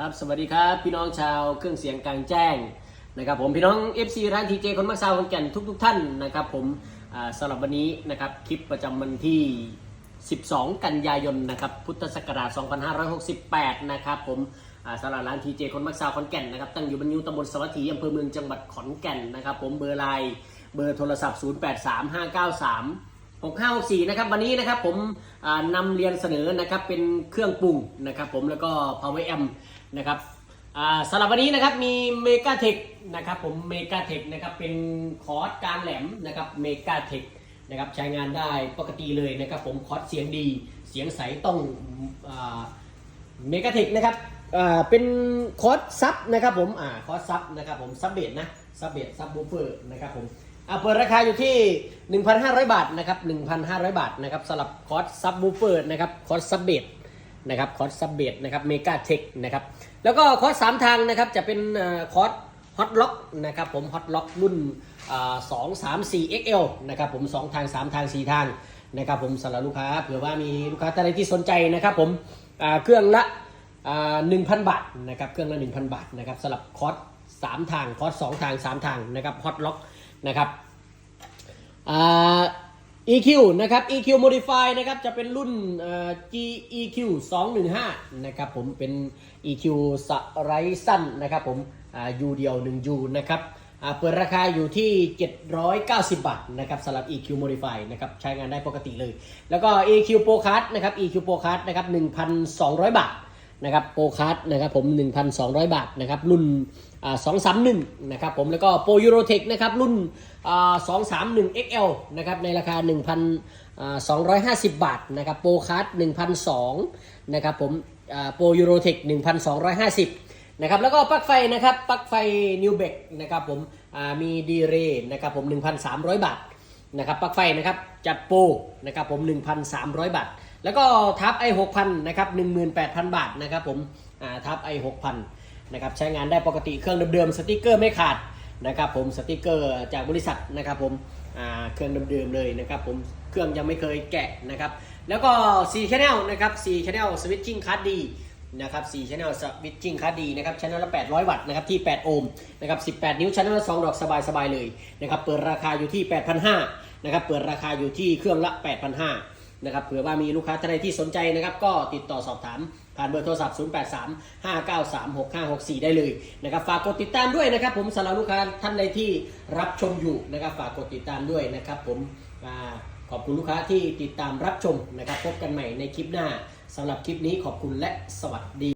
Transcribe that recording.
ครับสวัสดีครับพี่น้องชาวเครื่องเสียงกลางแจ้งนะครับผมพี่น้อง FC ร้านทีเจคนมักซาวคนแก่นทุกทท่านนะครับผมสำหรับวันนี้นะครับคลิปประจำวันที่ 12 กันยายนนะครับพุทธศักราช 2568 นะครับผมสำหรับร้านทีเจคนมักซาวขอนแก่นนะครับตั้งอยู่บรรยุตำบลสวัสดีอำเภอเมืองจังหวัดขอนแก่นนะครับผมเบอร์ไลน์เบอร์โทรศัพท์ 083593 6564นะครับวันนี้นะครับผมนำเรียนเสนอนะครับเป็นเครื่องปรุงนะครับผมแล้วก็ power amp นะครับสำหรับวันนี้นะครับมีเมกาเทคนะครับผมเมกาเทคนะครับเป็นคอร์สกลางแหลมนะครับเมกาเทคนะครับใช้งานได้ปกติเลยนะครับผมคอร์สเสียงดีเสียงใสต้องเมกาเทคนะครับเป็นคอร์สซับนะครับผมคอร์สซับนะครับผมซับเบสนะซับเบสซับบูเฟอร์นะครับผม อ่าเปิดราคาอยู่ที่ 1,500 บาทนะครับ1,500 บาทนะครับสำหรับคอร์สซับบูเฟอร์นะครับคอร์สซับเบดนะครับคอร์สซับเบดนะครับเมกาเทคนะครับแล้วก็คอร์สสามทางนะครับจะเป็นคอร์สฮอตล็อกนะครับผมฮอตล็อกรุ่นสองสามสี่ XL นะครับผมสองทางสามทางสี่ทางนะครับผมสำหรับลูกค้าเผื่อว่ามีลูกค้าท่านใดที่สนใจนะครับผมเครื่องละหนึ่งพันบาทนะครับเครื่องละ1,000บาทนะครับสำหรับคอร์สสามทางคอร์สสองทางสามทางนะครับฮอตล็อก นะครับอ EQ นะครับ EQ Modify นะครับจะเป็นรุ่นเอ่อ GEQ 215 นะครับผมเป็น EQ สไลด์สั้นนะครับผมอ่า U เดียว1 U นะครับเปิดราคาอยู่ที่ 790 บาทนะครับสำหรับ EQ Modify นะครับใช้งานได้ปกติเลย แล้วก็ EQ Pro Card นะครับ EQ Pro Card นะครับ 1,200 บาท นะครับโปรคัสนะครับผม 1,200 บาทนะครับรุ่นสอ่า231นะครับผมแล้วก็โปรยูโรเทคนะครับรุ่นสอ่า231 XL นะครับในราคา 1,250 บาทนะครับโปรคัส1,200นะครับผมโปรยูโรเทค1,250นะครับแล้วก็ปลั๊กไฟนะครับปลั๊กไฟนิวเบกนะครับผมมีดีเรย์นะครับผม 1,300 บาทนะครับปลั๊กไฟนะครับจัดโปรนะครับผม 1,300 บาท แล้วก็ทับไอ6,000นะครับ18,000บาทนะครับผมอ่าทับไอ6,000นะครับใช้งานได้ปกติเครื่องเดิมๆสติกเกอร์ไม่ขาดนะครับผมสติกเกอร์จากบริษัทนะครับผมอ่าเครื่องเดิมๆเลยนะครับผมเครื่องยังไม่เคยแกะนะครับแล้วก็4 Channel นะครับ4 Channel Switching Card D นะครับ4 Channel Switching Card D นะครับ Channel ละ 800 วัตต์นะครับที่ 8 โอห์มนะครับ18 นิ้ว Channel ละ2ดอกสบายๆเลยนะครับเปิดราคาอยู่ที่ 8,500นะครับเปิดราคาอยู่ที่เครื่องละ 8,500 นะครับเผื่อว่ามีลูกค้าท่านใดที่สนใจนะครับก็ติดต่อสอบถามผ่านเบอร์โทรศัพท์ 083 593 6564 ได้เลยนะครับฝากกดติดตามด้วยนะครับ ผมสำหรับลูกค้าท่านใดที่รับชมอยู่นะครับฝากกดติดตามด้วยนะครับ ผมขอบคุณลูกค้าที่ติดตามรับชมนะครับ พบกันใหม่ในคลิปหน้าสำหรับคลิปนี้ขอบคุณและสวัสดี